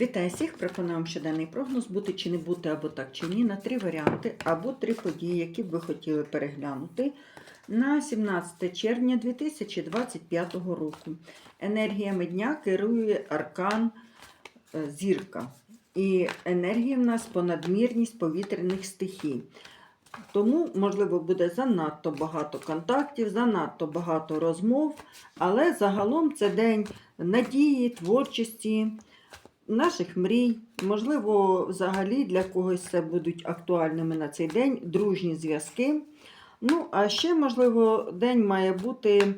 Вітаю всіх! Пропонуємо щоденний прогноз бути чи не бути, або так чи ні, на три варіанти, або три події, які б ви хотіли переглянути на 17 червня 2025 року. Енергіями дня керує аркан е, зірка. І енергія в нас понадмірність повітряних стихій. Тому, можливо, буде занадто багато контактів, занадто багато розмов, але загалом це день надії, творчості, наших мрій. Можливо, взагалі для когось це будуть актуальними на цей день дружні зв'язки. Ну, а ще, можливо, день має бути е,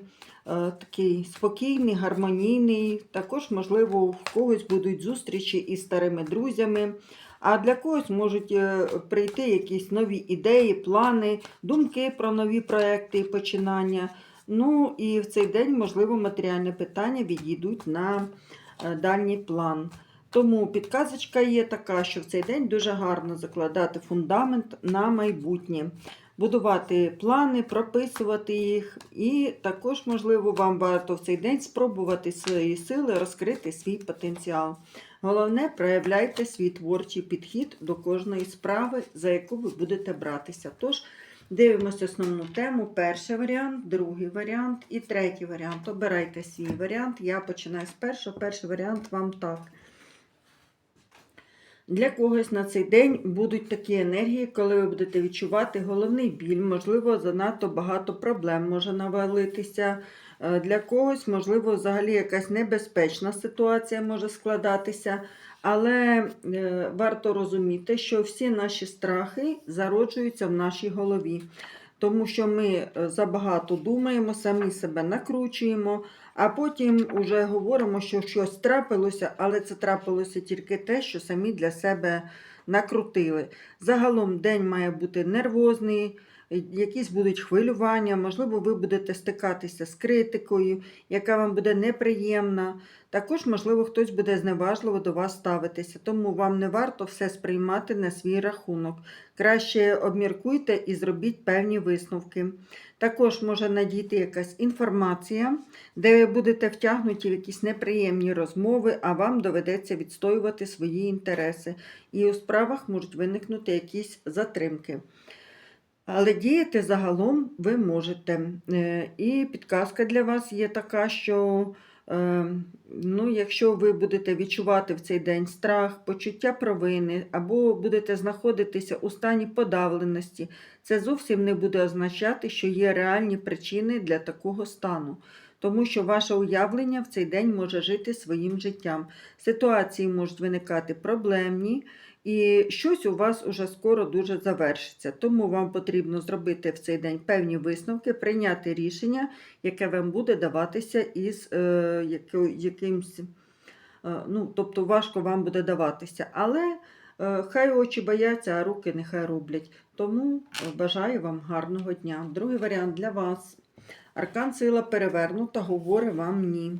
такий спокійний, гармонійний. Також, можливо, в когось будуть зустрічі із старими друзями. А для когось можуть е, прийти якісь нові ідеї, плани, думки про нові проекти і починання. Ну і в цей день, можливо, матеріальні питання відійдуть на е, дальній план. Тому підказочка є така, що в цей день дуже гарно закладати фундамент на майбутнє, будувати плани, прописувати їх. І також, можливо, вам варто в цей день спробувати свої сили, розкрити свій потенціал. Головне, проявляйте свій творчий підхід до кожної справи, за яку ви будете братися. Тож, дивимося основну тему. Перший варіант, другий варіант і третій варіант. Обирайте свій варіант. Я починаю з першого. Перший варіант вам так. Для когось на цей день будуть такі енергії, коли ви будете відчувати головний біль, можливо, занадто багато проблем може навалитися. Е, Для когось, можливо, взагалі якась небезпечна ситуація може складатися. Але е, варто розуміти, що всі наші страхи зароджуються в нашій голові. Тому що ми е, забагато думаємо, самі себе накручуємо, а потім вже говоримо, що щось трапилося, але це трапилося тільки те, що самі для себе накрутили. Загалом день має бути нервозний, якісь будуть хвилювання, можливо, ви будете стикатися з критикою, яка вам буде неприємна. Також, можливо, хтось буде зневажливо до вас ставитися, тому вам не варто все сприймати на свій рахунок. Краще обміркуйте і зробіть певні висновки. Також може надійти якась інформація, де ви будете втягнуті в якісь неприємні розмови, а вам доведеться відстоювати свої інтереси. І у справах можуть виникнути якісь затримки. Але діяти загалом ви можете. Е, І підказка для вас є така, що е, ну, якщо ви будете відчувати в цей день страх, почуття провини, або будете знаходитися у стані подавленості, це зовсім не буде означати, що є реальні причини для такого стану. Тому що ваше уявлення в цей день може жити своїм життям. Ситуації можуть виникати проблемні, і щось у вас уже скоро дуже завершиться. Тому вам потрібно зробити в цей день певні висновки, прийняти рішення, яке вам буде даватися із е, якимсь. е, Ну, тобто важко вам буде даватися. Але е, хай очі бояться, а руки нехай роблять. Тому бажаю вам гарного дня. Другий варіант для вас. Аркан сила перевернута, говорить вам ні.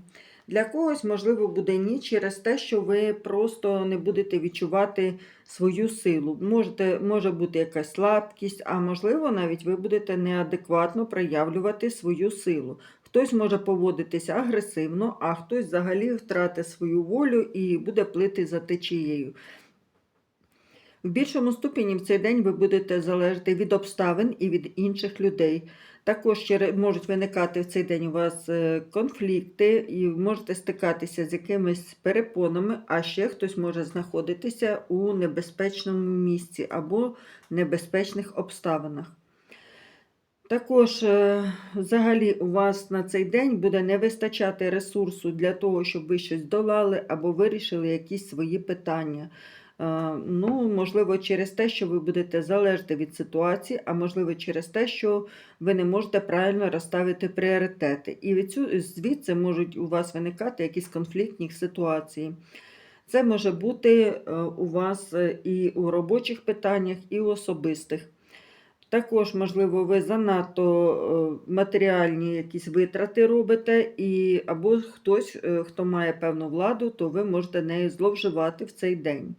Для когось, можливо, буде ні через те, що ви просто не будете відчувати свою силу. Можете, може бути якась слабкість, а можливо, навіть ви будете неадекватно проявлювати свою силу. Хтось може поводитися агресивно, а хтось взагалі втратить свою волю і буде плити за течією. В більшому ступені в цей день ви будете залежати від обставин і від інших людей. Також можуть виникати в цей день у вас е, конфлікти, і можете стикатися з якимись перепонами, а ще хтось може знаходитися у небезпечному місці або небезпечних обставинах. Також, е, взагалі, у вас на цей день буде не вистачати ресурсу для того, щоб ви щось долали або вирішили якісь свої питання. Е, Ну, можливо, через те, що ви будете залежати від ситуації, а можливо, через те, що ви не можете правильно розставити пріоритети. І від цю- звідси можуть у вас виникати якісь конфліктні ситуації. Це може бути е, у вас е, і у робочих питаннях, і у особистих. Також, можливо, ви занадто матеріальні якісь витрати робите, і, або хтось, хто має певну владу, то ви можете нею зловживати в цей день.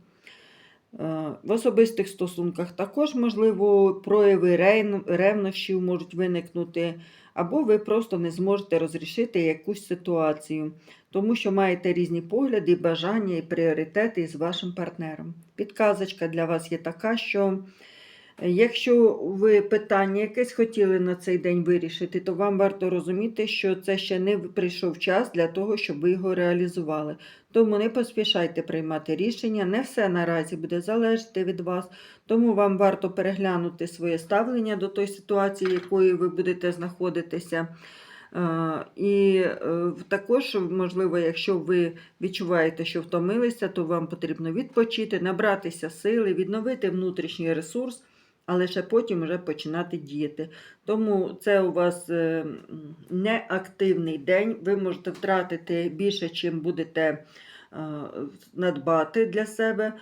Е, В особистих стосунках також, можливо, прояви ревнощів можуть виникнути, або ви просто не зможете розрішити якусь ситуацію, тому що маєте різні погляди, бажання і пріоритети з вашим партнером. Підказочка для вас є така, що якщо ви питання якесь хотіли на цей день вирішити, то вам варто розуміти, що це ще не прийшов час для того, щоб ви його реалізували. Тому не поспішайте приймати рішення, не все наразі буде залежати від вас, тому вам варто переглянути своє ставлення до тої ситуації, якої ви будете знаходитися. Е, І е, також, можливо, якщо ви відчуваєте, що втомилися, то вам потрібно відпочити, набратися сили, відновити внутрішній ресурс, а лише потім вже починати діяти. Тому це у вас е, неактивний день. Ви можете втратити більше, чим будете е, надбати для себе.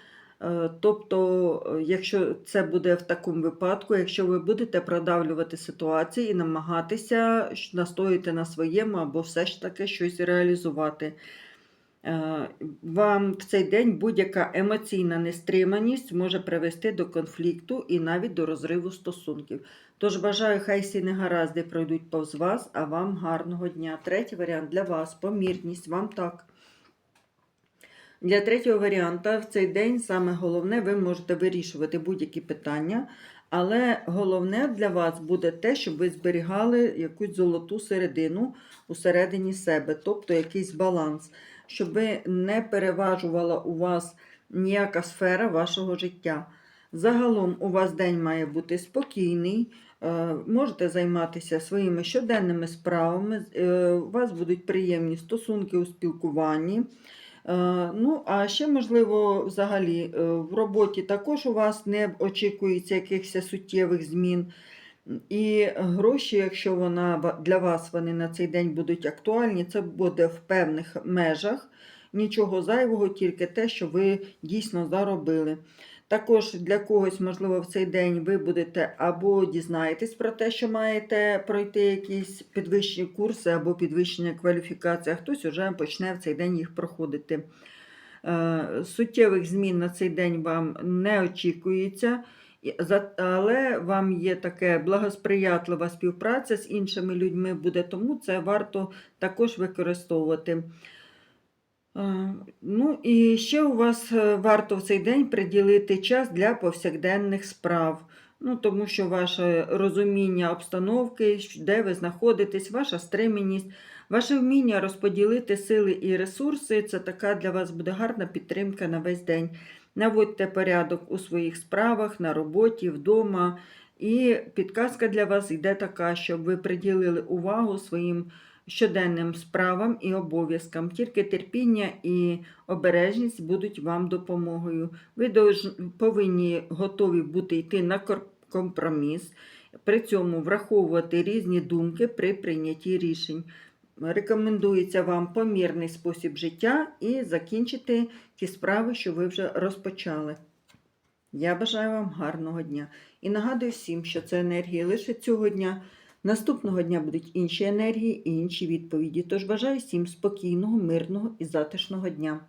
Е, Тобто, якщо це буде в такому випадку, якщо ви будете продавлювати ситуації і намагатися настояти на своєму або все ж таки щось реалізувати. Е, Вам в цей день будь-яка емоційна нестриманість може привести до конфлікту і навіть до розриву стосунків. Тож бажаю, хай всі негаразди пройдуть повз вас, а вам гарного дня. Третій варіант для вас помірність, вам так. Для третього варіанта в цей день саме головне, ви можете вирішувати будь-які питання, але головне для вас буде те, щоб ви зберігали якусь золоту середину усередині себе, тобто якийсь баланс, щоб не переважувала у вас ніяка сфера вашого життя. Загалом у вас день має бути спокійний, е, можете займатися своїми щоденними справами, е, у вас будуть приємні стосунки у спілкуванні. Е, Ну, а ще, можливо, взагалі в роботі також у вас не очікується якихось суттєвих змін. І гроші, якщо вона для вас вони на цей день будуть актуальні, це буде в певних межах. Нічого зайвого, тільки те, що ви дійсно заробили. Також для когось, можливо, в цей день ви будете або дізнаєтесь про те, що маєте пройти якісь підвищені курси або підвищення кваліфікації, а хтось уже почне в цей день їх проходити. Е, Суттєвих змін на цей день вам не очікується, але вам є таке благосприятлива співпраця з іншими людьми буде, тому це варто також використовувати. Е, Ну і ще у вас е, варто в цей день приділити час для повсякденних справ. Ну, тому що ваше розуміння обстановки, де ви знаходитесь, ваша стриманість, ваше вміння розподілити сили і ресурси це така для вас буде гарна підтримка на весь день. Наводьте порядок у своїх справах, на роботі, вдома. І підказка для вас йде така, щоб ви приділили увагу своїм щоденним справам і обов'язкам. Тільки терпіння і обережність будуть вам допомогою. Ви повинні готові бути йти на компроміс, при цьому враховувати різні думки при прийнятті рішень. Рекомендується вам помірний спосіб життя і закінчити ті справи, що ви вже розпочали. Я бажаю вам гарного дня. І нагадую всім, що це енергія лише цього дня. Наступного дня будуть інші енергії і інші відповіді. Тож бажаю всім спокійного, мирного і затишного дня.